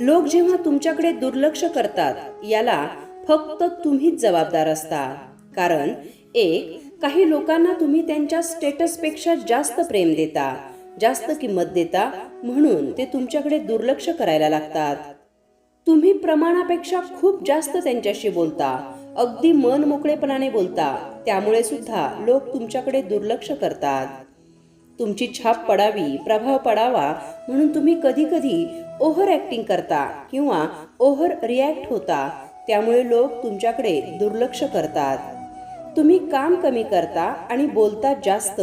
लोक जेव्हा तुमच्याकडे दुर्लक्ष करतात याला फक्त तुम्हीच जबाबदार असता. कारण एक काही लोकांना तुम्ही त्यांच्या स्टेटसपेक्षा जास्त प्रेम देता जास्त किंमत देता म्हणून ते तुमच्याकडे दुर्लक्ष करायला लागतात. तुम्ही प्रमाणापेक्षा खूप जास्त त्यांच्याशी बोलता अगदी मन मोकळेपणाने बोलता त्यामुळे सुद्धा लोक तुमच्याकडे दुर्लक्ष करतात. तुमची छाप पडावी प्रभाव पडावा म्हणून तुम्ही कधी कधी ओव्हर ॲक्टिंग करता किंवा ओव्हर रिॲक्ट होता त्यामुळे लोक तुमच्याकडे दुर्लक्ष करतात. तुम्ही काम कमी करता आणि बोलता जास्त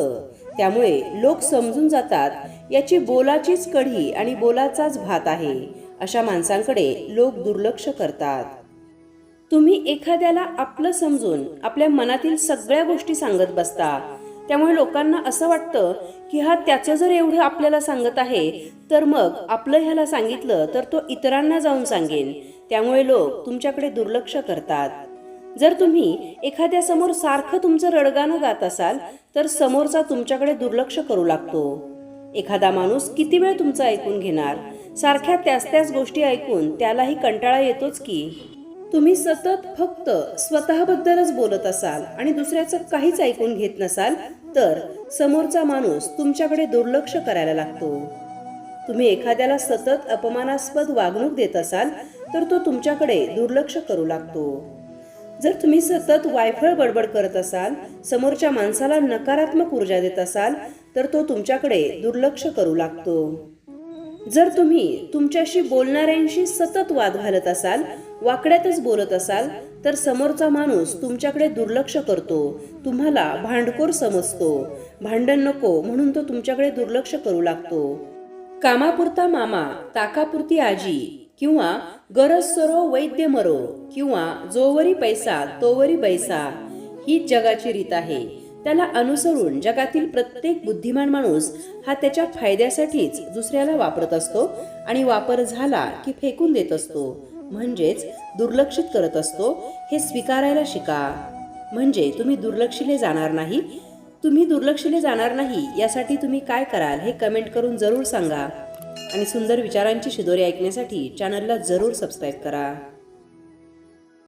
त्यामुळे लोक समजून जातात याची बोलाचीच कढी आणि बोलाचाच भात आहे अशा माणसांकडे लोक दुर्लक्ष करतात. तुम्ही एखाद्याला आपलं समजून आपल्या मनातील सगळ्या गोष्टी सांगत बसता त्यामुळे लोकांना असं वाटतं की हा त्याचं जर एवढं आपल्याला सांगत आहे तर मग आपलं ह्याला सांगितलं तर तो इतरांना जाऊन सांगेन. त्यामुळे लोक तुमच्याकडे दुर्लक्ष करतात. जर तुम्ही एखाद्या समोर सारखं तुमचं रडगाणं गात असाल तर समोरचा तुमच्याकडे दुर्लक्ष करू लागतो. एखादा माणूस किती वेळ तुमचं ऐकून घेणार? सारख्या त्याच त्याच गोष्टी ऐकून त्यालाही कंटाळा येतोच की. तुम्ही सतत फक्त स्वतःबद्दलच बोलत असाल आणि दुसऱ्याचं काहीच ऐकून घेत नसाल तर समोरचा माणूस तुमच्याकडे दुर्लक्ष करायला लागतो. तुम्ही एखाद्याला सतत अपमानास्पद वागणूक देत असाल तर तो तुमच्याकडे दुर्लक्ष करू लागतो. जर तुम्ही सतत वायफळ बडबड करत असाल समोरच्या माणसाला नकारात्मक ऊर्जा देत असाल तर तो तुमच्याकडे दुर्लक्ष करू लागतो. जर तुम्ही तुमच्याशी बोलणाऱ्यांशी सतत वाद घालत असाल वाकड्यातच बोलत असाल तर समोरचा माणूस तुमच्याकडे दुर्लक्ष करतो. तुम्हाला भांडखोर समजतो. भांडण नको म्हणून तो तुमच्याकडे दुर्लक्ष करू लागतो. कामापुरता मामा ताकापुरती आजी किंवा गरज सरो वैद्य मरो किंवा जोवरी पैसा तोवरी बैसा ही जगाची रीत आहे. त्याला अनुसरून जगातील प्रत्येक बुद्धिमान माणूस हा त्याच्या फायद्यासाठीच दुसऱ्याला वापरत असतो आणि वापर झाला की फेकून देत असतो. म्हणजेच दुर्लक्षित करत असतो हे स्वीकारायला शिका. म्हणजे तुम्ही दुर्लक्षिले जाणार नाही. तुम्ही दुर्लक्षिले जाणार नाही यासाठी तुम्ही काय कराल हे कमेंट करून जरूर सांगा. आणि सुंदर विचारांची शिदोरी ऐकण्यासाठी चॅनलला जरूर सबस्क्राईब करा.